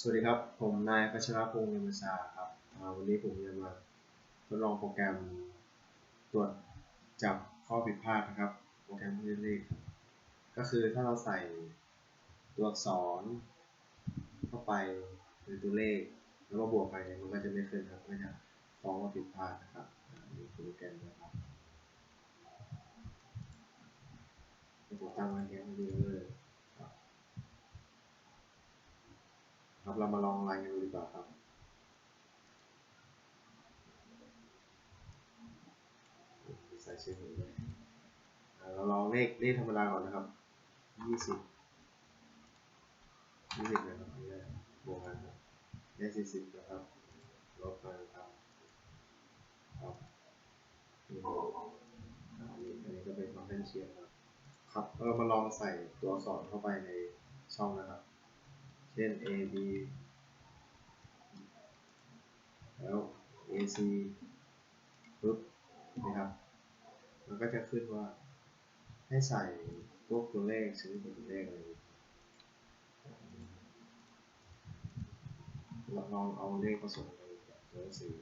สวัสดีครับ ผมนายพัชรพงศ์นิมชาครับ วันนี้ผมจะมาทดลองโปรแกรมตรวจจับข้อผิดพลาดนะครับ โปรแกรมเรียนเลขก็คือถ้าเราใส่ตัวอักษรเข้าไปหรือตัวเลข แล้วมาบวกไปมันก็จะไม่ขึ้นครับก็จะฟ้องว่าผิดพลาดนะครับนี่คือโปรแกรมนะครับผมตั้งไว้แค่นี้เลย ครับ เรามาลองรันกันดูดีกว่าครับ ใส่ชื่อผมเลยเราลองเลขเลขธรรมดาก่อนนะครับยี่สิบยี่สิบนะครับอันนี้บวกกันครับเลขสี่สิบนะครับลบกันครับครับนี่อ่าอันนี้อันนี้ก็เป็นฟังก์ชันเชียร์ครับครับเรามาลองใส่ตัวอักษรเข้าไปในช่องนะครับ เช่น A B แล้ว AC ปุ๊บนะครับ มันก็จะขึ้นว่าให้ใส่พวกตัวเลขชนิดตัวเลขอะไรเราลองเอาเลขผสมในตัวสือ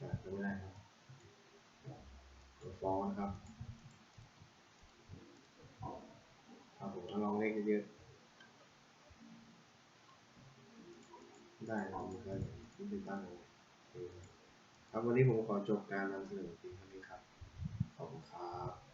อะก็ไม่ได้ครับตัวฟอนต์นะครับ ครับผมก็ ลองเลขเยอะๆได้ครับมันก็ที่เป็นตั้งครับวันนี้ผมขอจบการนำเสนอเพียงเท่านี้ครับ ขอบคุณครับ